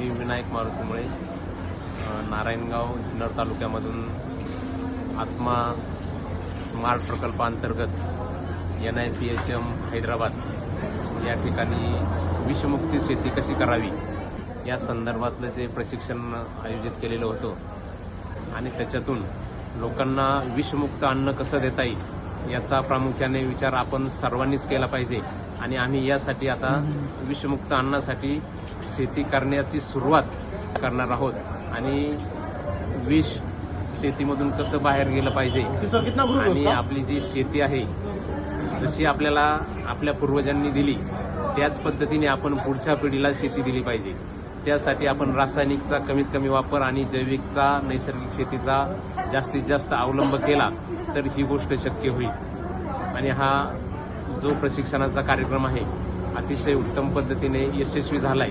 मी विनायक मारुतीमुळे नारायणगाव जुन्नर तालुक्यामधून आत्मा स्मार्ट प्रकल्पांतर्गत N I P H M Hyderabad या ठिकाणी विषमुक्ती शेती कशी करावी या संदर्भातलं जे प्रशिक्षण आयोजित केलेलं होतं आणि त्याच्यातून लोकांना विषमुक्त अन्न कसं देता येईल याचा प्रामुख्याने विचार आपण सर्वांनीच केला पाहिजे आणि आम्ही यासाठी आता विषमुक्त अन्नासाठी शेती करण्याची सुरुवात करणार आहोत. आणि विष शेतीमधून कसं बाहेर गेलं पाहिजे? आणि आपली जी शेती आहे जशी आपल्याला आपल्या पूर्वजांनी दिली त्याच पद्धतीने आपण पुढच्या पिढीला शेती दिली पाहिजे. त्यासाठी आपण रासायनिकचा कमीत कमी वापर आणि जैविकचा नैसर्गिक शेतीचा जास्तीत जास्त अवलंब केला तर ही गोष्ट शक्य होईल. आणि हा जो प्रशिक्षणाचा कार्यक्रम आहे अतिशय उत्तम पद्धतीने यशस्वी झालाय.